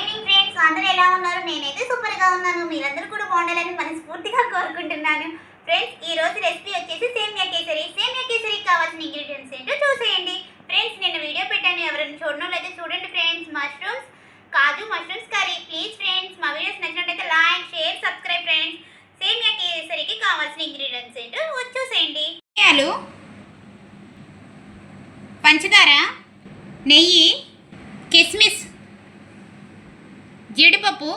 Evening friends అందరూ ఎలా ఉన్నారు? నేనైతే సూపర్గా ఉన్నాను. మీరందరూ కూడా బాగుండాలని మనస్ఫూర్తిగా కోరుకుంటున్నాను. ఫ్రెండ్స్ ఈ రోజు రెసిపీ వచ్చేసి సేమియా కేసరి. సేమియా కేసరికి కావాల్సిన ఇంగ్రీడియంట్స్ ఏంటో చూసేయండి. ఫ్రెండ్స్ నేను వీడియో పెట్టాను. ఎవరైనా చూడడం చూడండి ఫ్రెండ్స్ మష్రూమ్స్ కాజు మష్రూమ్స్ కర్రీ ప్లీజ్ ఫ్రెండ్స్ మా వీడియోస్ నచ్చినట్టయితే లైక్ షేర్ సబ్స్క్రైబ్ ఫ్రెండ్స్ సేమియా కేసరికి కావాల్సిన ఇంగ్రీడియంట్స్ ఏంటో చూసేయండి. పంచదార నెయ్యి కిస్మిస్ జీడిపప్పు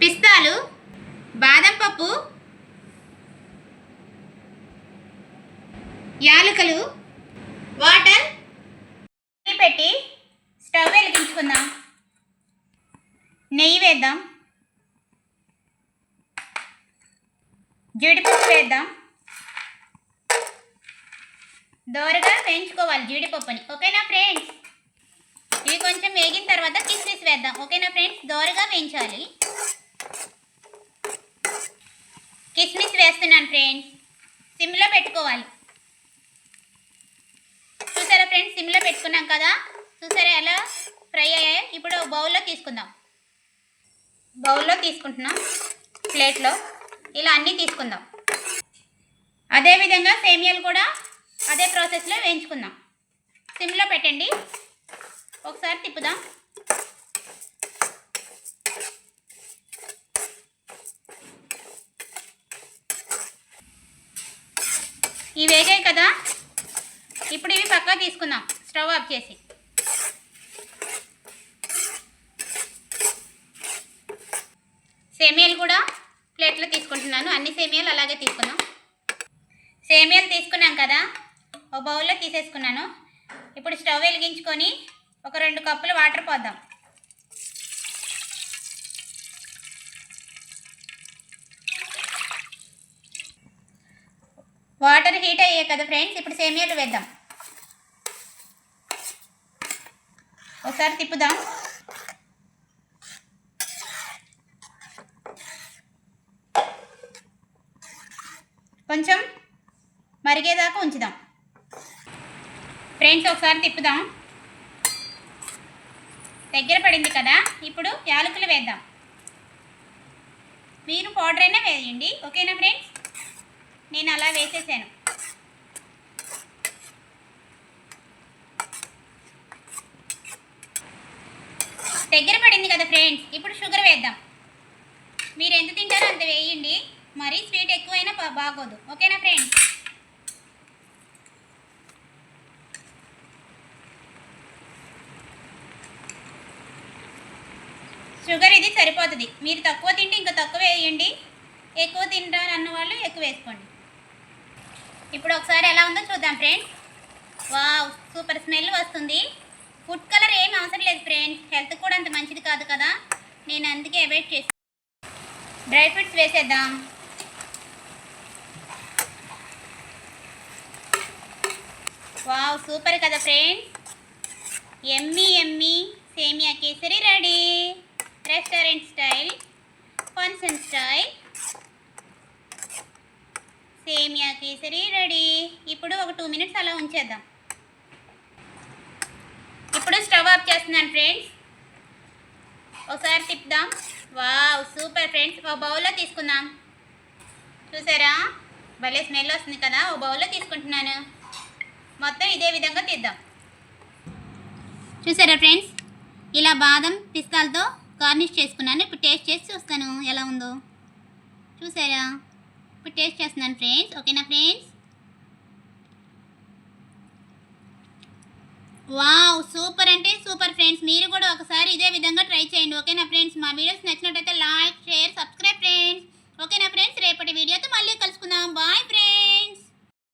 పిస్తాలు బాదం పప్పు యాలకులు వాటర్ పెట్టి స్టవ్ వెలిగించుకుందాం. నెయ్యి వేద్దాం. జీడిపప్పు వేద్దాం. దోరగా వేయించుకోవాలి జీడిపప్పుని. ఓకేనా ఫ్రెండ్స్? వేగిన తర్వాత కిస్మిస్ వేద్దాం. ఓకేనా ఫ్రెండ్స్ దోరగా వేయించాలి. కిస్మిస్ వేస్తున్నాను ఫ్రెండ్స్ సిమ్లో పెట్టుకోవాలి. చూసారా ఫ్రెండ్స్ సిమ్లో పెట్టుకున్నాం కదా? చూసారా ఎలా ఫ్రై అయ్యాయో? ఇప్పుడు బౌల్లో తీసుకుందాం. బౌల్లో తీసుకుంటున్నాం. ప్లేట్లో ఇలా అన్నీ తీసుకుందాం. అదేవిధంగా సేమియాలు కూడా అదే ప్రాసెస్లో వేయించుకుందాం. సిమ్లో పెట్టండి. ఒకసారి తిప్పుదాం. ఇవి వేగాయి కదా? ఇప్పుడు ఇవి పక్కా తీసుకుందాం. స్టవ్ ఆఫ్ చేసి. సేమియాలు కూడా ప్లేట్లో తీసుకుంటున్నాను. అన్ని సేమియాలు అలాగే తీసుకుందాం. సేమియాలు తీసుకున్నాం కదా? ఒక బౌల్లో తీసేసుకున్నాను. ఇప్పుడు స్టవ్ వెలిగించుకొని ఒక రెండు కప్పులు వాటర్ పోద్దాం. వాటర్ హీట్ అయ్యాయి కదా ఫ్రెండ్స్ ఇప్పుడు సేమియాలు వేద్దాం. ఒకసారి తిప్పుదాం. కొంచెం మరిగేదాకా ఉంచుదాం. ఫ్రెండ్స్ ఒకసారి తిప్పుదాం. దగ్గర పడింది కదా ఇప్పుడు యాలకులు వేద్దాం. మీరు పౌడర్ అయినా వేయండి ఓకేనా ఫ్రెండ్స్ నేను అలా వేసేసాను. దగ్గర పడింది కదా ఫ్రెండ్స్ ఇప్పుడు షుగర్ వేద్దాం. మీరు ఎంత తింటారో అంత వేయండి. మరీ స్వీట్ ఎక్కువైనా బా- బాగోదు. ఓకేనా ఫ్రెండ్స్ షుగర్ ఇది సరిపోతుంది. మీరు తక్కువ తింటే ఇంకా తక్కువ వేయండి. ఎక్కువ తింటారు అన్న వాళ్ళు ఎక్కువ వేసుకోండి. ఇప్పుడు ఒకసారి ఎలా ఉందో చూద్దాం ఫ్రెండ్స్. వావ్ సూపర్ స్మెల్ వస్తుంది. ఫుడ్ కలర్ ఏం అవసరం లేదు ఫ్రెండ్స్. హెల్త్ కూడా అంత మంచిది కాదు కదా. నేను అందుకే అవాయిడ్ చేసి డ్రై ఫ్రూట్స్ వేసేద్దాం. వావ్ సూపర్ కదా ఫ్రెండ్స్. ఎమ్మి ఎమ్మి. సేమియా kesari ready. Restaurant style function style సేమియా కేసరి రెడీ. ఇప్పుడు ఒక టూ మినిట్స్ అలా ఉంచేద్దాం. ఇప్పుడు స్టవ్ ఆఫ్ చేస్తున్నాను ఫ్రెండ్స్. ఒకసారి తిప్పుదాం. Wow super friends. ఒక బౌల్లో తీసుకుందాం. చూసారా? భలే స్మెల్ వస్తుంది కదా. ఓ బౌల్లో తీసుకుంటున్నాను. మొత్తం ఇదే విధంగా తీద్దాం. చూసారా ఫ్రెండ్స్? ఇలా బాదం పిస్తాలతో గార్నిష్ చేసుకున్నాను. ఇప్పుడు టేస్ట్ చేసి చూస్తాను ఎలా ఉందో. చూసారా? ఇప్పుడు టేస్ట్ చేస్తున్నాను ఫ్రెండ్స్ ఓకేనా ఫ్రెండ్స్ వావ్ సూపర్ అంటే సూపర్ ఫ్రెండ్స్ మీరు కూడా ఒకసారి ఇదే విధంగా ట్రై చేయండి. ఓకేనా ఫ్రెండ్స్ మా వీడియోస్ నచ్చినట్టయితే లా